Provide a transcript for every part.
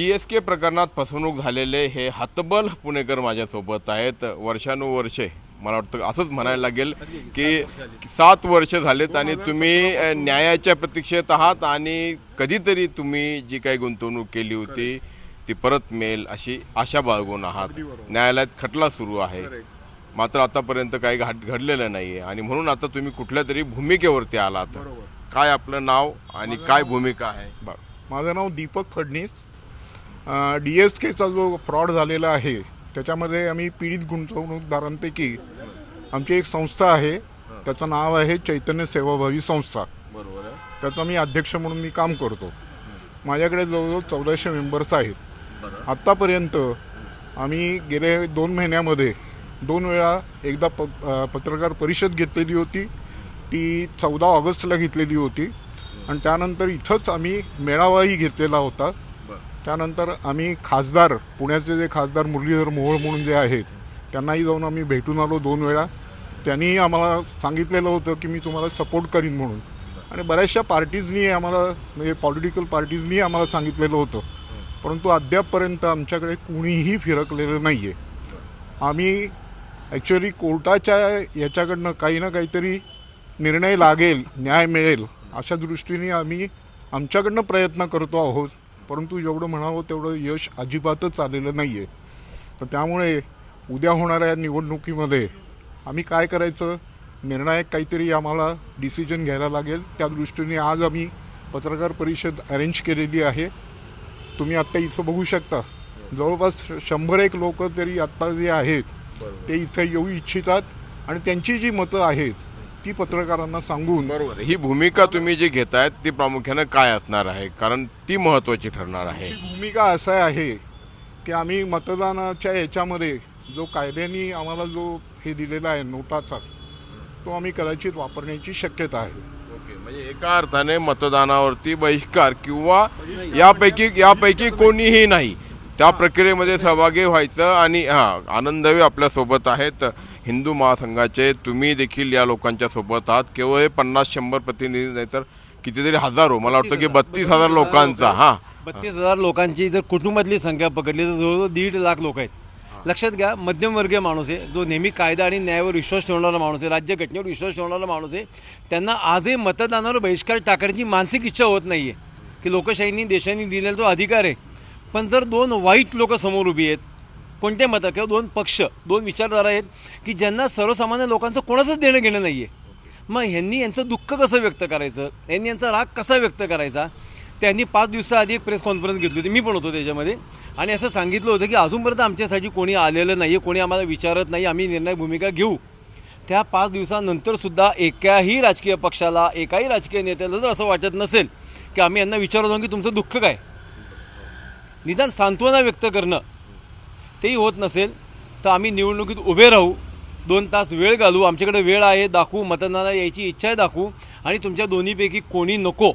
D S के प्रकरणात फसवणूक झालेले हे हतबल पुणेकर माझ्यासोबत आहेत. वर्षानुवर्षे मला वाटतं असंच म्हणायला लागेल की सात वर्ष झालेत आणि तुम्ही न्यायाच्या प्रतीक्षेत आहात आणि कधीतरी तुम्ही जी काही गुंतवणूक केली होती ती परत मिळेल अशी आशा बाळगून आहात. न्यायालयात खटला सुरू आहे. मात्र आतापर्यंत काही घाट घडलेलं नाही आहे आणि म्हणून आता तुम्ही कुठल्या तरी भूमिकेवरती आलात. काय आपलं नाव आणि काय भूमिका आहे? माझं नाव दीपक फडणीस. डी एस केचा जो फ्रॉड झालेला आहे त्याच्यामध्ये आम्ही पीडित गुंतवणूकदारांपैकी आमची एक संस्था आहे. त्याचं नाव आहे चैतन्य सेवाभावी संस्था. बरोबर आहे. त्याचा मी अध्यक्ष म्हणून मी काम करतो. माझ्याकडे जवळजवळ चौदाशे मेंबर्स आहेत. आत्तापर्यंत आम्ही गेले दोन महिन्यामध्ये दोन वेळा एकदा प पत्रकार परिषद घेतलेली होती. ती चौदा ऑगस्टला घेतलेली होती. आणि त्यानंतर इथंच आम्ही मेळावाही घेतलेला होता. त्यानंतर आम्ही खासदार पुण्याचे जे खासदार मुरलीधर मोहोळ म्हणून जे आहेत त्यांनाही जाऊन आम्ही भेटून आलो दोन वेळा. त्यांनीही आम्हाला सांगितलेलं होतं की मी तुम्हाला सपोर्ट करीन म्हणून. आणि बऱ्याचशा पार्टीजनी आम्हाला म्हणजे पॉलिटिकल पार्टीजनी आम्हाला सांगितलेलं होतं. परंतु अद्यापपर्यंत आमच्याकडे कुणीही फिरकलेलं नाही आहे आम्ही ॲक्च्युली कोर्टाच्या याच्याकडनं काही ना काहीतरी निर्णय लागेल न्याय मिळेल अशा दृष्टीने आम्ही आमच्याकडनं प्रयत्न करतो आहोत. परंतु जेवढं म्हणावं तेवढं यश अजिबातच आलेलं नाही आहे तर त्यामुळे उद्या होणाऱ्या निवडणुकीमध्ये आम्ही काय करायचं? निर्णायक काहीतरी आम्हाला डिसिजन घ्यायला लागेल. त्या दृष्टीने आज आम्ही पत्रकार परिषद अरेंज केलेली आहे. तुम्ही आत्ता इथं बघू शकता. जवळपास शंभर एक लोक तरी आत्ता जे आहेत ते इथं येऊ इच्छितात आणि त्यांची जी मतं आहेत ती पत्रकारांना सांगून बरोबर. ही भूमिका तुम्ही जी घेतायत ती प्रामुख्यानं काय असणार आहे? कारण ती महत्वाची ठरणार आहे. भूमिका असं आहे की आम्ही मतदानाच्या याच्यामध्ये जो कायद्याने आम्हाला जो हे दिलेला आहे नोटाचा तो आम्ही कदाचित वापरण्याची शक्यता आहे. ओके. म्हणजे एका अर्थाने मतदानावरती बहिष्कार किंवा यापैकी यापैकी कोणीही नाही. त्या प्रक्रियेमध्ये सहभागी व्हायचं आणि हां आनंदवे आपल्यासोबत आहेत. हिंदू महासंघाचे तुम्ही देखील या लोकांच्या सोबत आहात. केवळ हे पन्नास शंभर प्रतिनिधी नाही तर कितीतरी हजारो मला वाटतं की बत्तीस हजार. लोकांचा हां. बत्तीस हजार लोकांची जर कुटुंबातली संख्या पकडली तर जवळजवळ दीड लाख लोक आहेत. लक्षात घ्या मध्यमवर्गीय माणूस आहे जो नेहमी कायदा आणि न्यायावर विश्वास ठेवणारा माणूस आहे राज्यघटनेवर विश्वास ठेवणारा माणूस आहे त्यांना आजही मतदानावर बहिष्कार टाकण्याची मानसिक इच्छा होत नाही आहे की लोकशाहींनी देशांनी दिलेला तो अधिकार आहे. पण जर दोन वाईट लोक समोर उभी आहेत कोणते मत किंवा दोन पक्ष दोन विचारधारा आहेत की ज्यांना सर्वसामान्य लोकांचं कोणाचंच देणं घेणं नाही आहे मग ह्यांनी यांचं दुःख कसं व्यक्त करायचं? यांनी यांचा राग कसा व्यक्त करायचा? त्यांनी पाच दिवसाआधी एक प्रेस कॉन्फरन्स घेतली होती. मी पण होतो त्याच्यामध्ये. आणि असं सांगितलं होतं की अजूनपर्यंत आमच्यासाठी कोणी आलेलं नाही आहे कोणी आम्हाला विचारत नाही आम्ही निर्णय भूमिका घेऊ. त्या पाच दिवसानंतरसुद्धा एकाही राजकीय पक्षाला एकाही राजकीय नेत्याला जर असं वाटत नसेल की आम्ही यांना विचारत आहोत की तुमचं दुःख काय? निदान सांत्वना व्यक्त करणं तेही होत नसेल तर आम्ही निवडणुकीत उभे राहू. दोन तास वेळ घालू. आमच्याकडे वेळ आहे दाखवू. मतदानाला यायची इच्छा आहे दाखवू. आणि तुमच्या दोन्हीपैकी कोणी नको.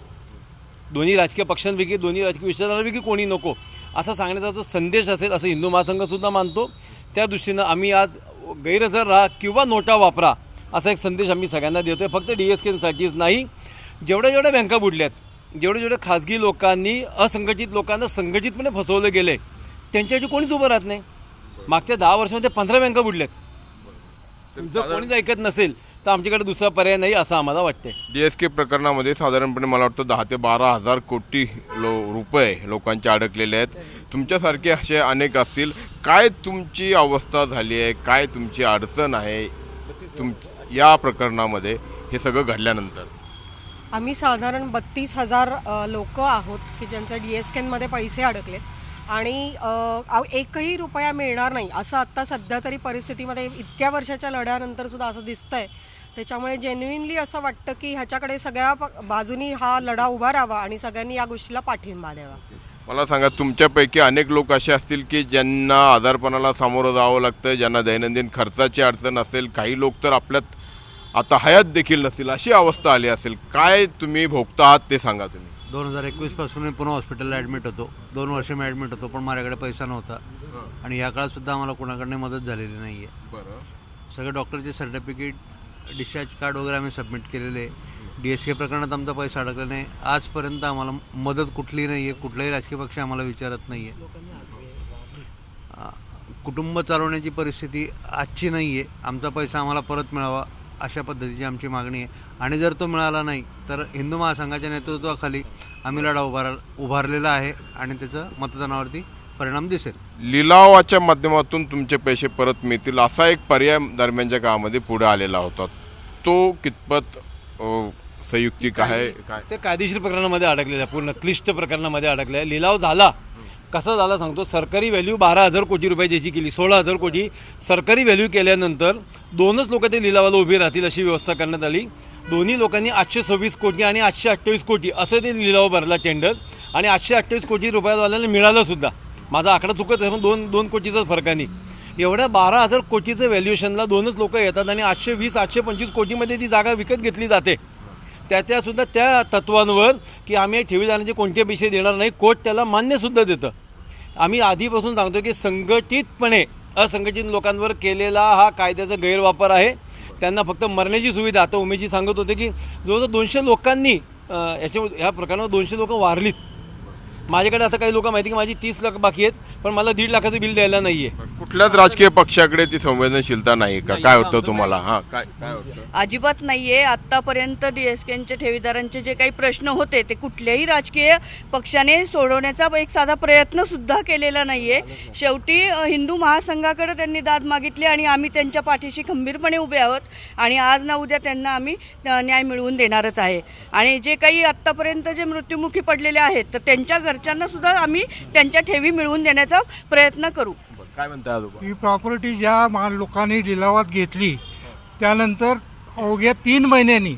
दोन्ही राजकीय पक्षांपैकी दोन्ही राजकीय विचारांपैकी कोणी नको. असा सांगण्याचा जो संदेश असेल असं हिंदू महासंघसुद्धा मानतो. त्या दृष्टीनं आम्ही आज गैरहजर राहा किंवा नोटा वापरा असा एक संदेश आम्ही सगळ्यांना देतो आहे फक्त डी एस केसाठीच नाही. जेवढ्या जेवढ्या बँका बुडल्यात जेवढे जेवढे खाजगी लोकांनी असंघटित लोकांना संघटितपणे फसवलं गेलं आहे त्यांच्याशी कोणीच उभं राहत नाही. मागच्या दहा वर्षामध्ये पंधरा बँका बुडल्यात. जर कोणीच ऐकत नसेल तर आमच्याकडे दुसरा पर्याय नाही असं आम्हाला वाटतंय. डी एस के प्रकरणामध्ये साधारणपणे मला वाटतं दहा ते बारा हजार कोटी लो रुपये लोकांचे अडकलेले आहेत. तुमच्यासारखे असे अनेक असतील. काय तुमची अवस्था झाली आहे? काय तुमची अडचण आहे? तुम या प्रकरणामध्ये हे सगळं घडल्यानंतर. आम्ही साधारण बत्तीस हजार लोक आहोत की ज्यांचे डी एस केनमध्ये पैसे अडकलेत. आणि एकही रुपया मिळणार नाही. असं आत्ता सध्या तरी परिस्थितीमध्ये इतक्या वर्षाच्या लढ्यानंतर सुद्धा असं दिसतंय. त्याच्यामुळे जेन्युइनली असं वाटतं की ह्याच्याकडे सगळ्या बाजूनी हा लढा उभा राहावा आणि सगळ्यांनी या गोष्टीला पाठिंबा द्यावा. मला सांगा तुमच्यापैकी अनेक लोक असे असतील की ज्यांना आजारपणाला सामोरं जावं लागतं ज्यांना दैनंदिन खर्चाची अडचण असेल काही लोक तर आपल्यात आता हयात देखील नसतील अशी अवस्था आली असेल. काय तुम्ही भोगता आहात ते सांगा तुम्ही. दोन हजार एकवीसपासून मी पुन्हा हॉस्पिटलला ॲडमिट होतो. दोन वर्ष मी ॲडमिट होतो पण माझ्याकडे पैसा नव्हता. आणि या काळात सुद्धा आम्हाला कोणाकडनं मदत झालेली नाही आहे सगळे डॉक्टरचे सर्टिफिकेट डिस्चार्ज कार्ड वगैरे आम्ही सबमिट केलेले. आहे डी एस के प्रकरणात आमचा पैसा अडकला नाही. आजपर्यंत आम्हाला मदत कुठली नाही आहे कुठलाही राजकीय पक्ष आम्हाला विचारत नाही आहे कुटुंब चालवण्याची परिस्थिती आजची नाही आहे आमचा पैसा आम्हाला परत मिळावा. अशा पद्धतीची आमची मागणी आहे. आणि जर तो मिळाला नाही तर हिंदू महासंघाच्या नेतृत्वाखाली आम्ही लढा उभार उभारलेला आहे आणि त्याचं मतदानावरती परिणाम दिसेल. लिलावाच्या माध्यमातून तुमचे पैसे परत मिळतील असा एक पर्याय दरम्यानच्या काळामध्ये पुढे आलेला होता. तो कितपत संयुक्तिक आहे? काय? ते कायदेशीर प्रकरणामध्ये अडकलेलं आहे पूर्ण क्लिष्ट प्रकरणामध्ये अडकलं आहे लिलाव झाला कसा झाला सांगतो सरकारी व्हॅल्यू बारा हजार कोटी रुपये ज्याची केली सोळा हजार कोटी. सरकारी व्हॅल्यू केल्यानंतर दोनच लोक ते लिलावाला उभी राहतील अशी व्यवस्था करण्यात आली. दोन्ही लोकांनी आठशे सव्वीस कोटी आणि आठशे अठ्ठावीस कोटी असं ते लिलाव भरला टेंडर आणि आठशे अठ्ठावीस कोटी रुपयावाल्याला मिळालंसुद्धा माझा आकडा चुकत आहे पण दोन दोन कोटीचाच फरकाने एवढ्या बारा हजार कोटीचं व्हॅल्युएशनला दोनच लोक येतात आणि आठशे वीस आठशे पंचवीस कोटीमध्ये ती जागा विकत घेतली जाते. त्या त्यासुद्धा त्या तत्वांवर की आम्ही ठेवीदारांचे कोणते पैसे देणार नाही कोर्ट त्याला मान्यसुद्धा देतं. आम्ही आधीपासून सांगतो की संघटितपणे असंघटित लोकांवर केलेला हा कायद्याचा गैरवापर आहे. त्यांना फक्त मरण्याची सुविधा. आता उमेशजी सांगत होते की जवळजवळ दोनशे लोकांनी याच्या ह्या प्रकरणात दोनशे लोकं वारलीत. माझ्याकडे असं काही लोक माहिती की माझी तीस लाख बाकी आहेत पण मला दीड लाखाचं बिल द्यायला नाही आहे कुठल्याच राजकीय पक्षाकडे ती संवेदनशीलता नाही का? काय वाटतं तुम्हाला? हा काय काय वाटतं अजिबात नाहीये. आत्तापर्यंत डी एस केच्या ठेवीदारांचे जे काही प्रश्न होते ते कुठल्याही राजकीय पक्षाने सोडवण्याचा एक साधा प्रयत्न सुद्धा केलेला नाहीये. शेवटी अ, हिंदू महासंघाकडे त्यांनी दाद मागितली आणि आम्ही त्यांच्या पाठीशी खंबीरपणे उभे आहोत आणि आज ना उद्या त्यांना आम्ही अ, न्याय मिळवून देणारच आहे. आणि जे काही आत्तापर्यंत जे मृत्युमुखी पडलेले आहेत तर त्यांच्या घरच्यांना सुद्धा आम्ही त्यांच्या ठेवी मिळवून देण्याचा प्रयत्न करू. काय म्हणताय आजोबा ही प्रॉपर्टी ज्या मा लोकांनी लिलावात घेतली त्यानंतर अवघ्या तीन महिन्यांनी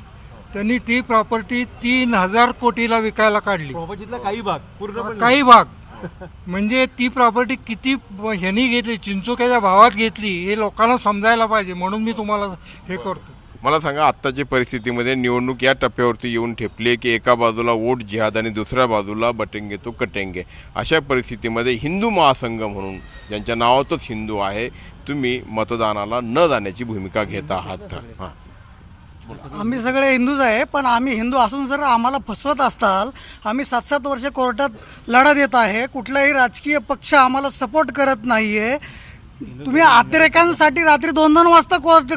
त्यांनी ती प्रॉपर्टी तीन हजार कोटीला विकायला काढली. प्रॉपर्टीतला काही भाग पूर्ण काही भाग. म्हणजे ती प्रॉपर्टी किती ह्यांनी घेतली चिंचोक्याच्या भावात घेतली हे लोकांना समजायला पाहिजे म्हणून मी तुम्हाला हे करतो. मला सांगा आत्ताच्या परिस्थितीमध्ये निवडणूक या टप्प्यावरती येऊन ठेपली की एका बाजूला वोट जिहाद आणि दुसऱ्या बाजूला बटेंगे तो कटेंगे? अशा परिस्थितीमध्ये हिंदू महासंघ म्हणून ज्यांच्या नावातच हिंदू आहे तुम्ही मतदानाला न जाण्याची भूमिका घेत आहात. हां. आम्ही सगळे हिंदूच आहे पण आम्ही हिंदू असून जर आम्हाला फसवत असताल आम्ही सात सात वर्ष कोर्टात लढा देत आहे कुठलाही राजकीय पक्ष आम्हाला सपोर्ट करत नाही आहे तुम्ही अतिरेकांसाठी रात्री दोन दोन वाजता कोर्ट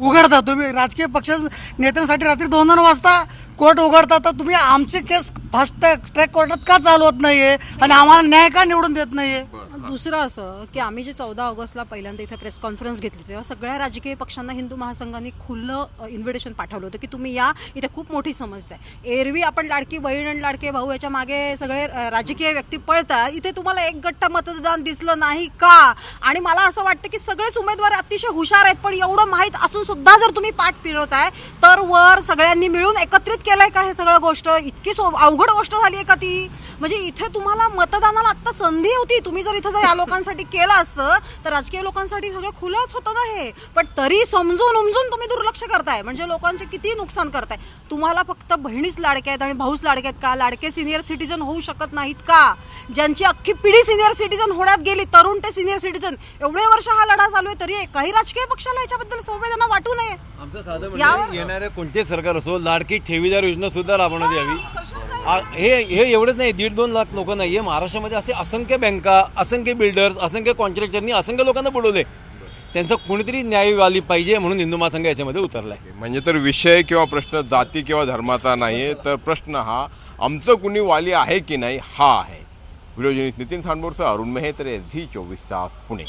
उघडता तुम्ही. राजकीय पक्ष नेत्यांसाठी रात्री दोन दोन वाजता कोर्ट उघडता तर तुम्ही आमची केस फास्ट ट्रॅक ट्रॅक कोर्टात का चालवत नाहीये? आणि आम्हाला न्याय का निवडून देत नाहीये? दुसरं असं की आम्ही जे चौदा ऑगस्टला पहिल्यांदा इथे प्रेस कॉन्फरन्स घेतली तेव्हा सगळ्या राजकीय पक्षांना हिंदू महासंघाने खुलं इन्व्हिटेशन पाठवलं होतं की तुम्ही या इथे खूप मोठी समस्या आहे. एरवी आपण लाडकी बहीण आणि लाडके भाऊ याच्या मागे सगळे राजकीय व्यक्ती पळतात इथे तुम्हाला एक गट्टा मतदान दिसलं नाही का? आणि मला असं वाटतं की सगळेच उमेदवार अतिशय हुशार आहेत पण एवढं माहीत असून सुद्धा जर तुम्ही पाठ फिरवताय तर वर सगळ्यांनी मिळून एकत्रित केलंय का हे सगळं गोष्ट? इतकी सो अवघड गोष्ट झाली आहे का ती? म्हणजे इथे तुम्हाला मतदानाला आत्ता संधी होती. तुम्ही जर इथं जर या लोकांसाठी केलं असतं तर राजकीय लोकांसाठी सगळं खुलंच होतं ना हे. पण तरी समजून उमजून तुम्ही दुर्लक्ष करताय. म्हणजे लोकांचे किती नुकसान करताय? तुम्हाला फक्त बहिणीच लाडक्या आहेत आणि भाऊच लाडके आहेत का? लाडके सिनियर सिटीजन होऊ शकत नाहीत का? ज्यांची अख्खी पिढी सिनियर सिटीजन होण्यात गेली तरुण ते सिनियर सिटीजन एवढे वर्ष हा लढा चालू आहे तरी काही राजकीय पक्षाला याच्याबद्दल संवेदना वाटू नये. येणाऱ्या कोणते सरकार असो लाडकी ठेवीदार योजना सुद्धा राबवण्यात यावी. हे हे एवढंच नाही दीड दोन लाख लोक नाही आहे महाराष्ट्रामध्ये असे असंख्य बँका असंख्य बिल्डर्स असंख्य कॉन्ट्रॅक्टरनी असंख्य लोकांना बुडवले त्यांचं कोणीतरी न्यायवाली पाहिजे म्हणून हिंदू महासंघ याच्यामध्ये उतरलाय. म्हणजे तर विषय किंवा प्रश्न जाती किंवा धर्माचा नाही तर प्रश्न हा आमचं कुणी वाली आहे की नाही हा आहे. व्हिडिओ नितीन सांडबोरसह अरुण मेहत्रे झी चोवीस तास पुणे.